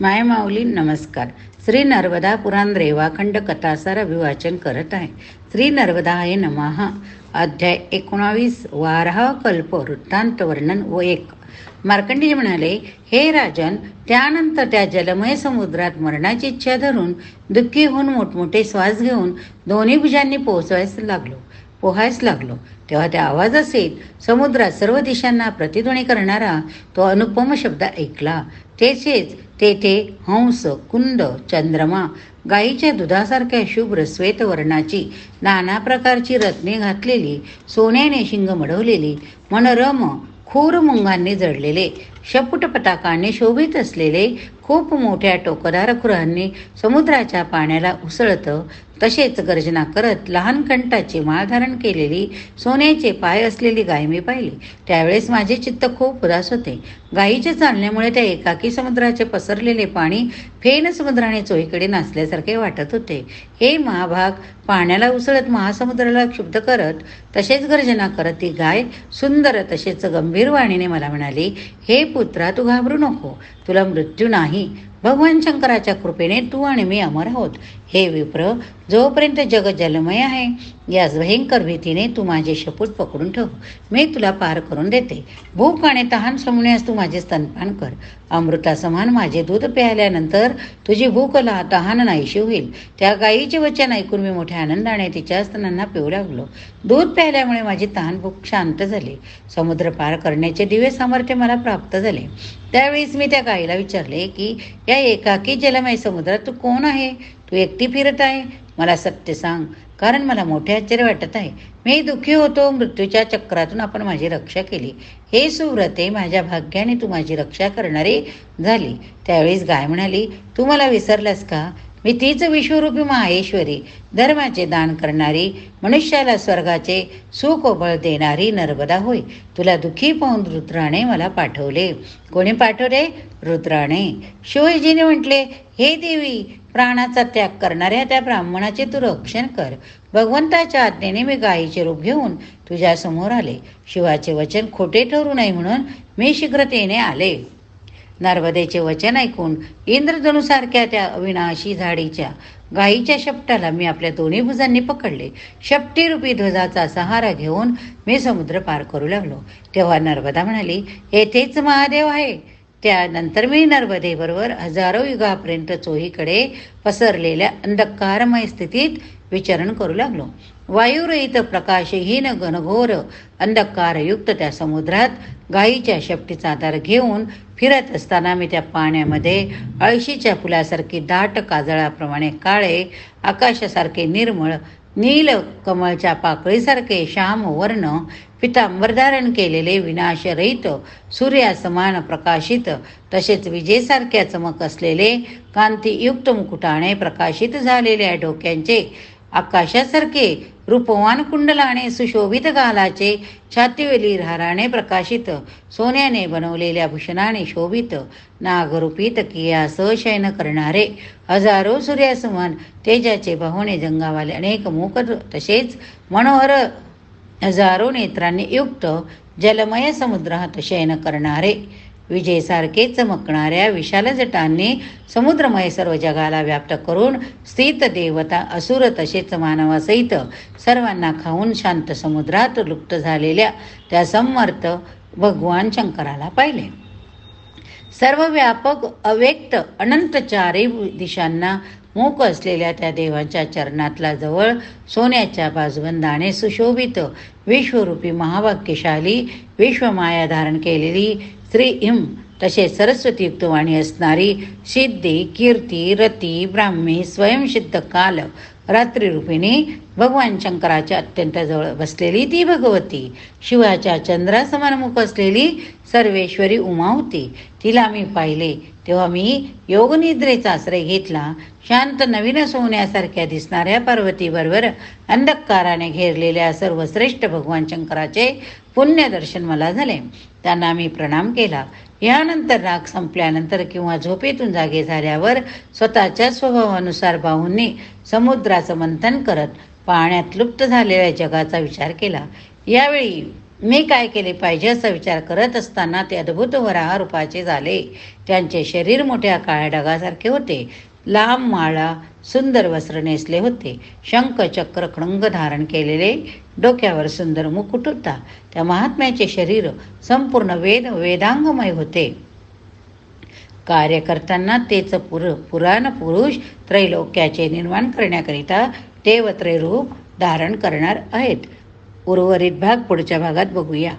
माय माऊली नमस्कार. श्री नर्मदा पुराण रेवाखंड कथासार अभिवाचन करत आहे. श्री नर्मदा हे नमहा अध्याय एकोणावीस वाराह कल्प वृत्तांत वर्णन व एक. मार्कंडेय म्हणाले हे राजन त्यानंतर त्या जलमय समुद्रात मरणाची इच्छा धरून दुःखी होऊन मोठमोठे श्वास घेऊन दोन्ही भुजांनी पोहोचवायस लागलो. पोहायस लागलो. तेव्हा त्या आवाज असेल समुद्रात सर्व दिशांना प्रतिध्वनी करणारा तो अनुपम शब्द ऐकला. तेचेच तेथे हंस कुंद चंद्रमा गाईच्या दुधासारख्या शुभ्र श्वेत वर्णाची नाना प्रकारची रत्ने घातलेली सोन्याने शिंग मढवलेली मनरम खोर मुंगांनी जडलेले शपुट पताकाने शोभित असलेले खूप मोठ्या टोकदार खुरांनी समुद्राच्या पाण्याला उसळतं. तसेच गर्जना करत लहान कंठाची माळ धारण केलेली सोन्याचे पाय असलेली गाय मी पाहिली. त्यावेळेस माझे चित्त खूप उदास होते. गायीच्या चालण्यामुळे त्या एकाकी समुद्राचे पसरलेले पाणी फेन समुद्राने चोहीकडे नाचल्यासारखे वाटत होते. हे महाभाग पाण्याला उसळत महासमुद्राला क्षुब्ध करत तसेच गर्जना करत ती गाय सुंदर तसेच गंभीर वाणीने मला म्हणाली हे पुत्रा तू घाबरू नको. तुला मृत्यू नाही भगवान शंकराच्या कृपेने तू आणि मी अमर आहोत. हे विप्र जोपर्यंत जग जलमय आहे याच भयंकर भीतीने तू माझे शपूट पकडून ठेव. मी तुला पार करून देते. भूक आणि तहान समण्यास तू माझे स्तनपान कर. अमृतासमान माझे दूध प्यायल्यानंतर तुझी भूक ला तहान नाहीशी होईल. त्या गायीचे वचन ऐकून मी मोठ्या आनंदाने तिच्या स्तनांना पिऊ लागलो. दूध प्यायल्यामुळे माझी तहान भूक शांत झाली. समुद्र पार करण्याचे दिवे सामर्थ्य मला प्राप्त झाले. त्यावेळेस मी त्या गाईला विचारले की या एकाकी जलमय समुद्रात तू कोण आहे? तू एकटी फिरत आहे? मला सत्य सांग. कारण मला मोठे आश्चर्य वाटत आहे. मी दुःखी होतो. मृत्यूच्या चक्रातून आपण माझी रक्षा केली. हे सुव्रते माझ्या भाग्याने तू माझी रक्षा करणारी झाली. त्यावेळेस गाय म्हणाली तू मला विसरलास का? मी तीच विश्वरूपी माहेश्वरी धर्माचे दान करणारी मनुष्याला स्वर्गाचे सुख देणारी नर्मदा होय. तुला दुःखी पाहून रुद्राने मला पाठवले. कोणी पाठवले? रुद्राने. शिवजीने म्हटले हे देवी प्राणाचा त्याग करणाऱ्या त्या ब्राह्मणाचे तू रक्षण कर. भगवंताच्या आज्ञेने मी गायीचे रूप घेऊन तुझ्या समोर आले. शिवाचे वचन खोटे ठरू नये म्हणून मी शीघ्रतेने आले. नर्मदेचे वचन ऐकून इंद्रधनुसारख्या त्या अविनाशी झाडीच्या गायीच्या शपटाला मी आपल्या दोन्ही भुजांनी पकडले. शपटीरूपी ध्वजाचा सहारा घेऊन मी समुद्र पार करू लागलो. तेव्हा नर्मदा म्हणाली येथेच महादेव आहे. त्यानंतर मी नर्मदेबरोबर हजारो युगापर्यंत चोहीकडे पसरलेल्या अंधकारमय स्थितीत विचरण करू लागलो. वायुरहित प्रकाशहीन घनघोर अंधकारयुक्त त्या समुद्रात गायीच्या शेपटीचा आधार घेऊन फिरत असताना मी त्या पाण्यामध्ये अळशीच्या फुलासारखी दाट काजळाप्रमाणे काळे आकाशासारखे निर्मळ नील कमळच्या पाकळीसारखे श्याम वर्ण पितांबर धारण केलेले विनाशरहित सूर्यासमान प्रकाशित तसेच विजेसारख्या चमक असलेले कांतीयुक्त मुकुटाने प्रकाशित झालेल्या डोक्यांचे आकाशासारखे रूपवान कुंडलाने सुशोभित गालाचे छातीवेली हाराने प्रकाशित सोन्याने बनवलेल्या भूषणाने शोभित नागरूपी तकियास शयन करणारे हजारो सूर्यासमान तेजाचे बाहुने जंगावाले अनेक मुख तसेच मनोहर हजारो नेत्रांनी युक्त जलमय समुद्रात शयन करणारे. विजेसारखे चमकणाऱ्या विशाल जटांनी समुद्रमय सर्व जगाला व्याप्त करून स्थित देवता असुर तसेच मानवासहित सर्वांना खाऊन शांत समुद्रात लुप्त झालेल्या त्या समर्थ भगवान शंकराला पाहिले. सर्व व्यापक अव्यक्त अनंत चारी दिशांना मूक असलेल्या त्या देवाच्या चरणातला जवळ सोन्याच्या बाजबंदाने सुशोभित विश्वरूपी महाभाग्यशाली विश्वमाया धारण केलेली श्री इम तसे सरस्वतीयुक्त वाणी असणारी सिद्धी कीर्ती रती ब्राह्मी स्वयंसिद्ध काल रात्रीरूपिणी भगवान शंकराच्या अत्यंत जवळ बसलेली ती भगवती. शिवाच्या चंद्रासमान मुख असलेली सर्वेश्वरी उमा होती. तिला मी पाहिले. तेव्हा मी योगनिद्रेचा आश्रय घेतला. शांत नवीन सोन्यासारख्या दिसणाऱ्या पार्वतीबरोबर अंधकाराने घेरलेल्या सर्वश्रेष्ठ भगवान शंकराचे पुण्यदर्शन मला झाले. त्यांना मी प्रणाम केला. यानंतर राग संपल्यानंतर किंवा झोपेतून जागे झाल्यावर स्वतःच्या स्वभावानुसार बाहूंनी समुद्राचं मंथन करत पाण्यात लुप्त झालेल्या जगाचा विचार केला. यावेळी मी काय केले पाहिजे असा विचार करत असताना ते अद्भुत वराह रूपाचे झाले. त्यांचे शरीर मोठ्या काळ्या ढगासारखे होते. लांब माळा सुंदर वस्त्र नेसले होते. शंख चक्र खडंग धारण केलेले डोक्यावर सुंदर मुकुट होता. त्या महात्म्याचे शरीर संपूर्ण वेद वेदांगमय होते. कार्य करताना तेच पुर पुराण पुरुष त्रैलोक्याचे निर्माण करण्याकरिता देवत्रय रूप धारण करणार आहेत. उर्वरित भाग पुढच्या भागात बघूया.